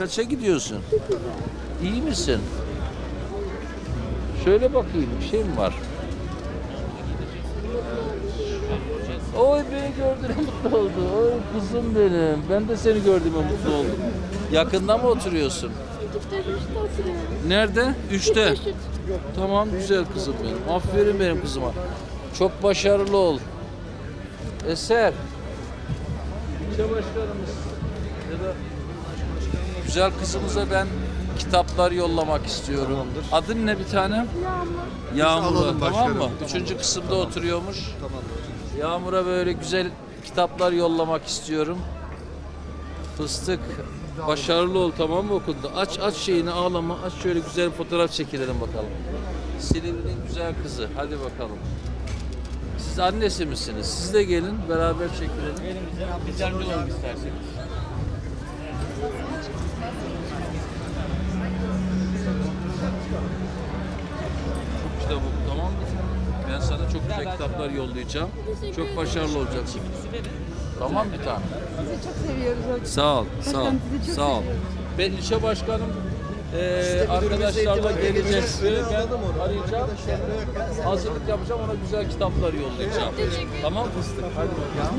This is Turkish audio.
Kaça gidiyorsun? İyi misin? Şöyle bakayım bir şey mi var? Oy beni gördüğüne mutlu oldu. Oy kızım benim. Ben de seni gördüğüme mutlu oldum. Yakında mı oturuyorsun? Nerede? Üçte. Tamam güzel kızım benim. Aferin benim kızıma. Çok başarılı ol. Eser. İlçe başkanımız ya da güzel kızımıza ben kitaplar yollamak istiyorum. Adın ne bir tanem? Yağmur. Yağmur'a tamam başkanım. mı? Üçüncü kısımda oturuyormuş. Yağmur'a böyle güzel kitaplar yollamak istiyorum. Fıstık başarılı ol tamam mı okulda? Aç aç şeyini ağlama. Aç şöyle güzel bir fotoğraf çekilelim bakalım. Silivri'nin güzel kızı. Hadi bakalım. Siz annesi misiniz? Siz de gelin beraber çekilelim. Biz yardımcı olalım isterseniz. Ben sana çok güzel kitaplar yollayacağım. Çok başarılı olacaksın. Tamam bir tane. Sizi çok seviyoruz hocam. Sağ ol, sağ ol, Başkanım, sizi çok sağ ol. seviyorum. Ben ilçe başkanım eee arkadaşlarla geleceğiz. Ben arayacağım. Hazırlık yapacağım ona güzel kitaplar yollayacağım. Tamam fıstık. Hadi bakalım.